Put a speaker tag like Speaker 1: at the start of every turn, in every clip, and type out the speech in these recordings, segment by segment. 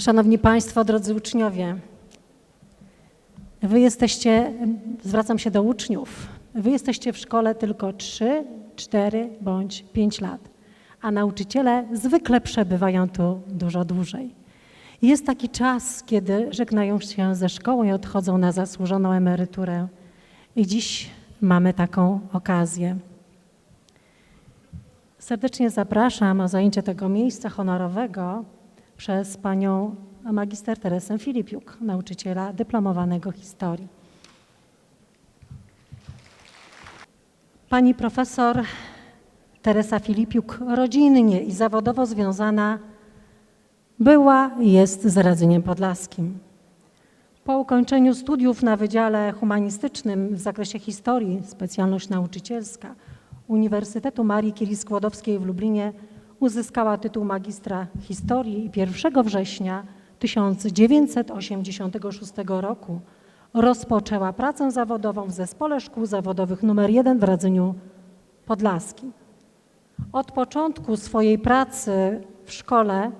Speaker 1: Szanowni Państwo, drodzy uczniowie, Wy jesteście, zwracam się do uczniów, Wy jesteście w szkole tylko 3, 4 bądź 5 lat, a nauczyciele zwykle przebywają tu dużo dłużej. Jest taki czas, kiedy żegnają się ze szkołą i odchodzą na zasłużoną emeryturę. I dziś mamy taką okazję. Serdecznie zapraszam o zajęcie tego miejsca honorowego przez panią magister Teresę Filipiuk, nauczyciela dyplomowanego historii. Pani profesor Teresa Filipiuk rodzinnie i zawodowo związana była i jest z Radzeniem Podlaskim. Po ukończeniu studiów na Wydziale Humanistycznym w zakresie historii, specjalność nauczycielska Uniwersytetu Marii Curie Skłodowskiej w Lublinie uzyskała tytuł magistra historii i 1 września 1986 roku rozpoczęła pracę zawodową w Zespole Szkół Zawodowych nr 1 w Radzeniu Podlaskim. Od początku swojej pracy w szkole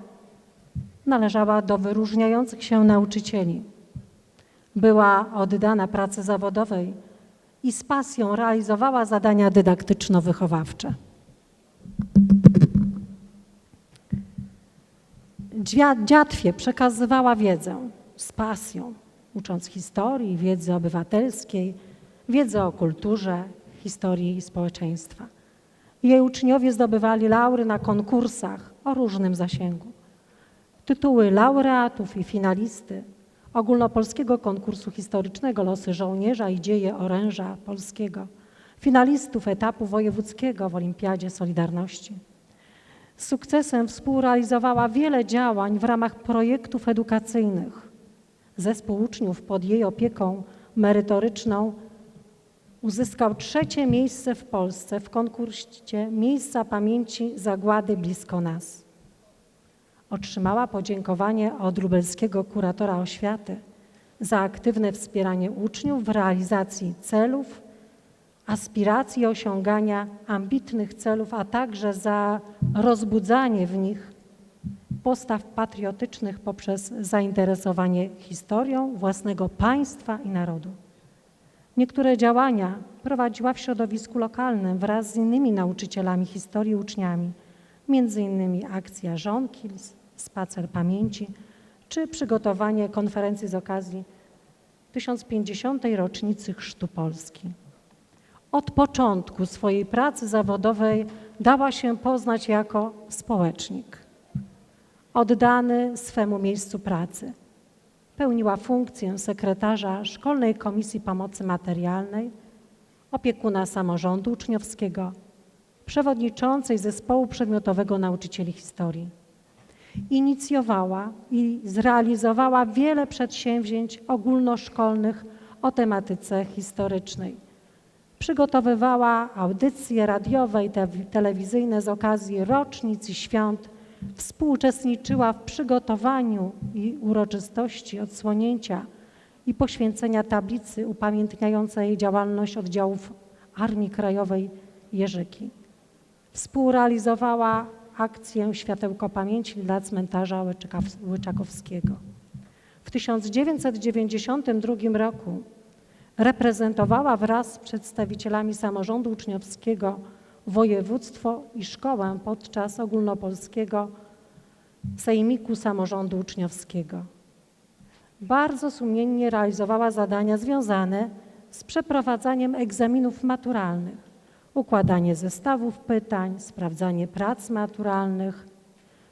Speaker 1: należała do wyróżniających się nauczycieli. Była oddana pracy zawodowej i z pasją realizowała zadania dydaktyczno-wychowawcze. Dziatwie przekazywała wiedzę z pasją, ucząc historii, wiedzy obywatelskiej, wiedzy o kulturze, historii i społeczeństwa. Jej uczniowie zdobywali laury na konkursach o różnym zasięgu. Tytuły laureatów i finalisty ogólnopolskiego konkursu historycznego Losy Żołnierza i Dzieje Oręża Polskiego, finalistów etapu wojewódzkiego w Olimpiadzie Solidarności. Z sukcesem współrealizowała wiele działań w ramach projektów edukacyjnych. Zespół uczniów pod jej opieką merytoryczną uzyskał trzecie miejsce w Polsce w konkursie Miejsca Pamięci Zagłady blisko nas. Otrzymała podziękowanie od lubelskiego kuratora oświaty za aktywne wspieranie uczniów w realizacji celów, aspiracji osiągania ambitnych celów, a także za rozbudzanie w nich postaw patriotycznych poprzez zainteresowanie historią własnego państwa i narodu. Niektóre działania prowadziła w środowisku lokalnym wraz z innymi nauczycielami historii uczniami, innymi akcja Żonki, Spacer Pamięci czy przygotowanie konferencji z okazji 1050. rocznicy Chrztu Polski. Od początku swojej pracy zawodowej dała się poznać jako społecznik, oddany swemu miejscu pracy. Pełniła funkcję sekretarza Szkolnej Komisji Pomocy Materialnej, opiekuna samorządu uczniowskiego, przewodniczącej zespołu przedmiotowego nauczycieli historii. Inicjowała i zrealizowała wiele przedsięwzięć ogólnoszkolnych o tematyce historycznej. Przygotowywała audycje radiowe i te- telewizyjne z okazji rocznic i świąt. Współuczestniczyła w przygotowaniu i uroczystości odsłonięcia i poświęcenia tablicy upamiętniającej działalność oddziałów Armii Krajowej Jerzyki. Współrealizowała akcję Światełko Pamięci dla cmentarza Łyczakowskiego. W 1992 roku reprezentowała wraz z przedstawicielami samorządu uczniowskiego województwo i szkołę podczas ogólnopolskiego Sejmiku Samorządu Uczniowskiego. Bardzo sumiennie realizowała zadania związane z przeprowadzaniem egzaminów maturalnych, układanie zestawów pytań, sprawdzanie prac maturalnych.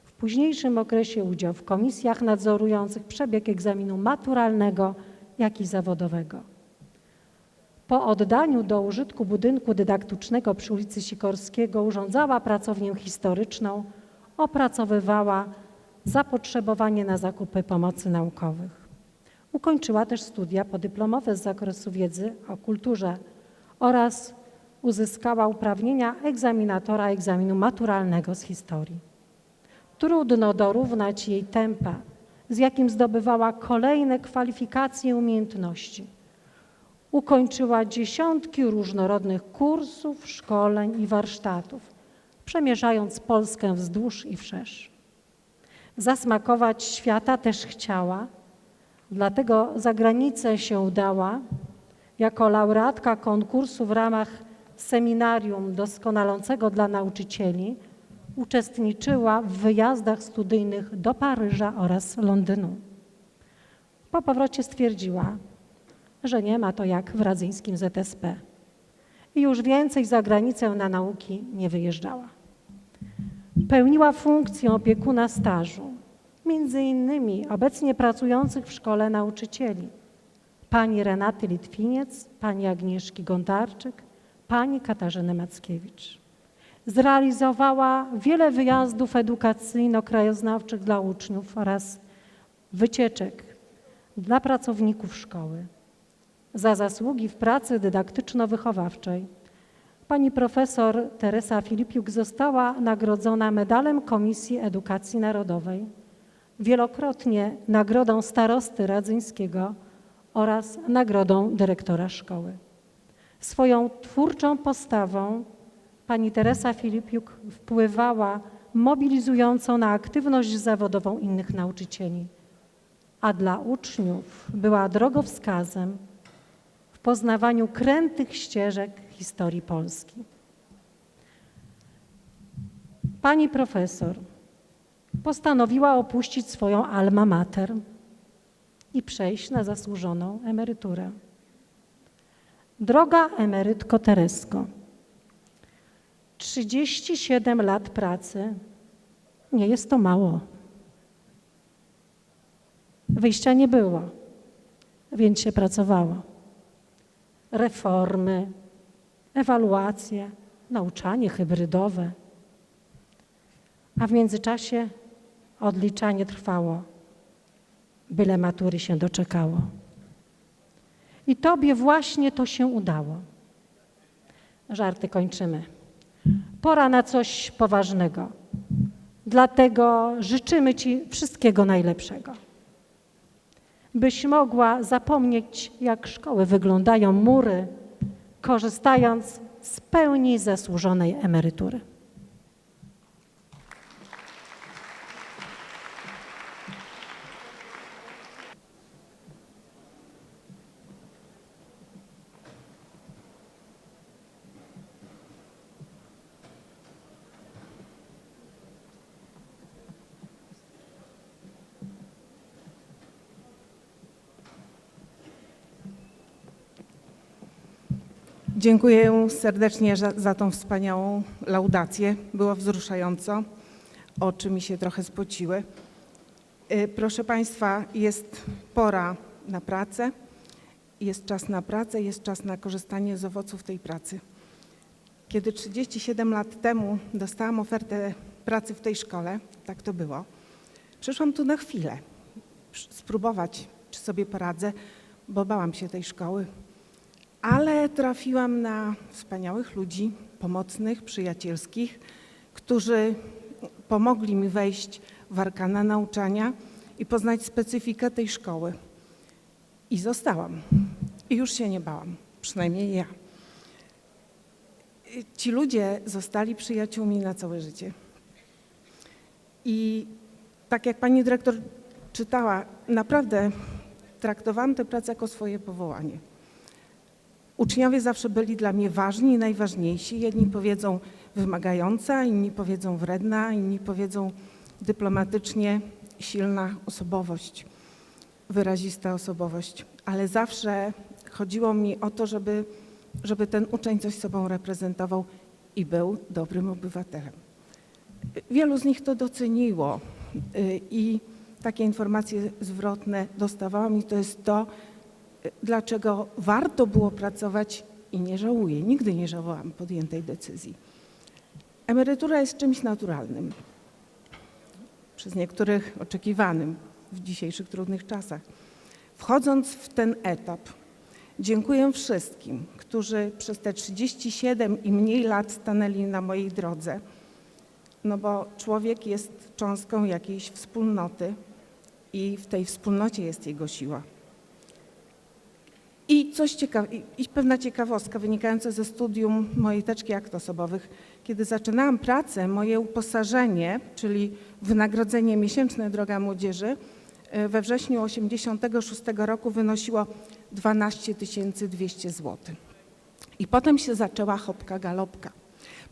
Speaker 1: W późniejszym okresie udział w komisjach nadzorujących przebieg egzaminu maturalnego, jak i zawodowego. Po oddaniu do użytku budynku dydaktycznego przy ulicy Sikorskiego urządzała pracownię historyczną, opracowywała zapotrzebowanie na zakupy pomocy naukowych. Ukończyła też studia podyplomowe z zakresu wiedzy o kulturze oraz uzyskała uprawnienia egzaminatora egzaminu maturalnego z historii. Trudno dorównać jej tempa, z jakim zdobywała kolejne kwalifikacje i umiejętności. Ukończyła dziesiątki różnorodnych kursów, szkoleń i warsztatów, przemierzając Polskę wzdłuż i wszerz. Zasmakować świata też chciała, dlatego za granicę się udała. Jako laureatka konkursu w ramach seminarium doskonalącego dla nauczycieli uczestniczyła w wyjazdach studyjnych do Paryża oraz Londynu. Po powrocie stwierdziła, że nie ma to jak w radzyńskim ZSP i już więcej za granicę na nauki nie wyjeżdżała. Pełniła funkcję opiekuna stażu, między innymi obecnie pracujących w szkole nauczycieli, pani Renaty Litwiniec, pani Agnieszki Gondarczyk, pani Katarzyny Mackiewicz. Zrealizowała wiele wyjazdów edukacyjno-krajoznawczych dla uczniów oraz wycieczek dla pracowników szkoły. Za zasługi w pracy dydaktyczno-wychowawczej pani profesor Teresa Filipiuk została nagrodzona medalem Komisji Edukacji Narodowej, wielokrotnie nagrodą starosty radzyńskiego oraz nagrodą dyrektora szkoły. Swoją twórczą postawą pani Teresa Filipiuk wpływała mobilizująco na aktywność zawodową innych nauczycieli, a dla uczniów była drogowskazem poznawaniu krętych ścieżek historii Polski. Pani profesor postanowiła opuścić swoją alma mater i przejść na zasłużoną emeryturę. Droga emerytko Teresko, 37 lat pracy nie jest to mało. Wyjścia nie było, więc się pracowało. Reformy, ewaluacje, nauczanie hybrydowe. A w międzyczasie odliczanie trwało, byle matury się doczekało. I Tobie właśnie to się udało. Żarty kończymy. Pora na coś poważnego. Dlatego życzymy Ci wszystkiego najlepszego. Byś mogła zapomnieć, jak szkoły wyglądają, mury, korzystając z pełni zasłużonej emerytury.
Speaker 2: Dziękuję serdecznie za, za tą wspaniałą laudację. Było wzruszająco. Oczy mi się trochę spociły. Y, Proszę Państwa, jest pora na pracę. Jest czas na pracę, jest czas na korzystanie z owoców tej pracy. Kiedy 37 lat temu dostałam ofertę pracy w tej szkole, tak to było, przyszłam tu na chwilę, spróbować, czy sobie poradzę, bo bałam się tej szkoły. Ale trafiłam na wspaniałych ludzi, pomocnych, przyjacielskich, którzy pomogli mi wejść w arkana nauczania i poznać specyfikę tej szkoły. I zostałam. I już się nie bałam, przynajmniej ja. Ci ludzie zostali przyjaciółmi na całe życie. I tak jak pani dyrektor czytała, naprawdę traktowałam tę pracę jako swoje powołanie. Uczniowie zawsze byli dla mnie ważni i najważniejsi. Jedni powiedzą wymagająca, inni powiedzą wredna, inni powiedzą dyplomatycznie silna osobowość, wyrazista osobowość. Ale zawsze chodziło mi o to, żeby, żeby ten uczeń coś sobą reprezentował i był dobrym obywatelem. Wielu z nich to doceniło y, i takie informacje zwrotne dostawałam i to jest to, dlaczego warto było pracować i nie żałuję. Nigdy nie żałowałam podjętej decyzji. Emerytura jest czymś naturalnym, przez niektórych oczekiwanym w dzisiejszych trudnych czasach. Wchodząc w ten etap, dziękuję wszystkim, którzy przez te 37 i mniej lat stanęli na mojej drodze, no bo człowiek jest cząstką jakiejś wspólnoty i w tej wspólnocie jest jego siła. I coś ciekawe, i, pewna ciekawostka wynikająca ze studium mojej teczki akt osobowych. Kiedy zaczynałam pracę, moje uposażenie, czyli wynagrodzenie miesięczne droga młodzieży, e, we wrześniu 86 roku wynosiło 12 200 zł. I potem się zaczęła chopka galopka.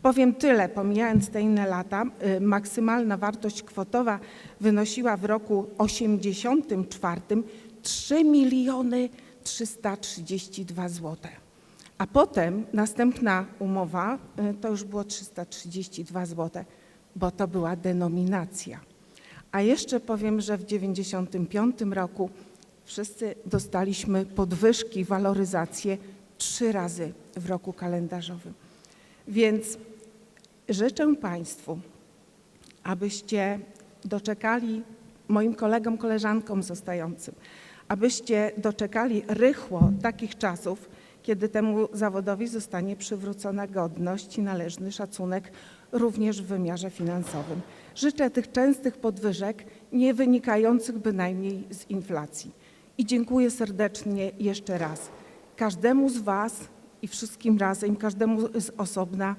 Speaker 2: Powiem tyle, pomijając te inne lata, y, maksymalna wartość kwotowa wynosiła w roku 84 3 miliony 332 zł. A potem następna umowa y, to już było 332 zł, bo to była denominacja. A jeszcze powiem, że w 95 roku wszyscy dostaliśmy podwyżki, waloryzację trzy razy w roku kalendarzowym. Więc życzę Państwu, abyście doczekali moim kolegom, koleżankom zostającym, abyście doczekali rychło takich czasów, kiedy temu zawodowi zostanie przywrócona godność i należny szacunek również w wymiarze finansowym. Życzę tych częstych podwyżek, nie wynikających bynajmniej z inflacji. I dziękuję serdecznie jeszcze raz każdemu z Was i wszystkim razem, każdemu z osobna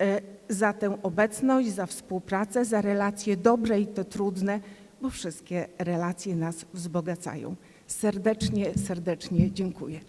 Speaker 2: e, za tę obecność, za współpracę, za relacje dobre i te trudne, bo wszystkie relacje nas wzbogacają. Serdecznie, serdecznie dziękuję.